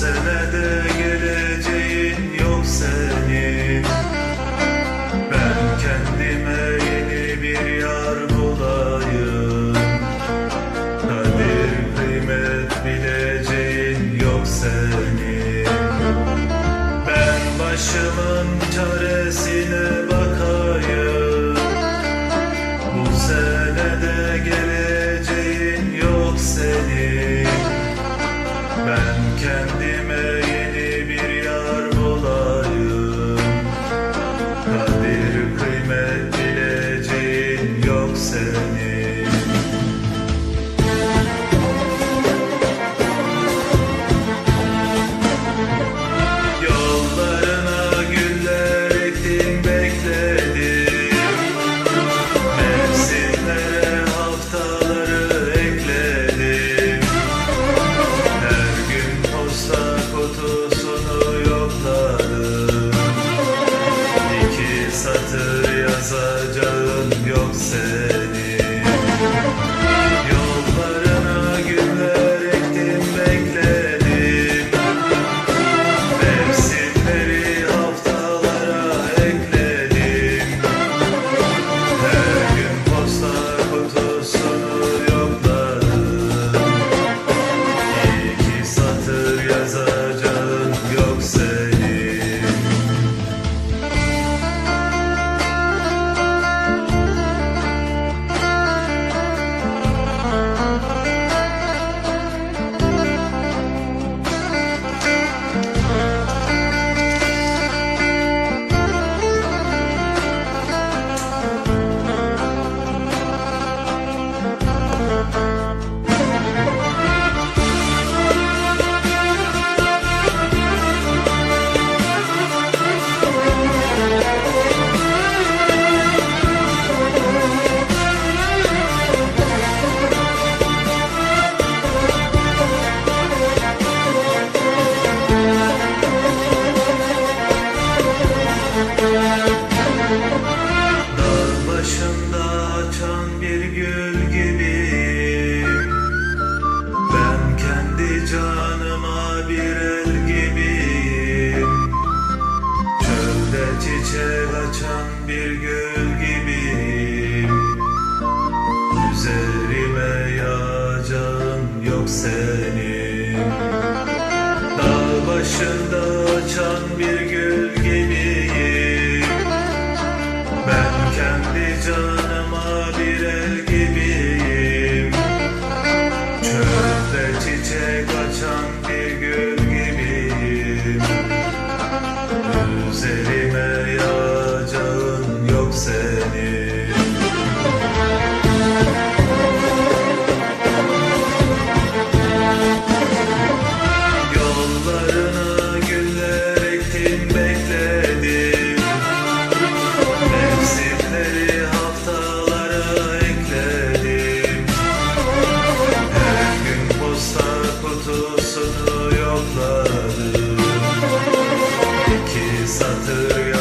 Senede geleceğin yok senin. Ben kendime yeni bir yar bulayım. Kadir kıymet bileceğin yok senin. Ben başımın çaresine bak yok senin. Yollarına güller ektim bekledim. Mevsimlere haftaları ekledim. Her gün posta kutusunu yokladım. İki satır yazacağım yok senin çiçek açan bir gül gibiyim Üzerime yağacağın yok senin Dağ başında açan bir gül gibiyim. Ben kendi canıma bir el gibiyim. Çölde çiçek açan bir gül gibiyim. Üzerime satır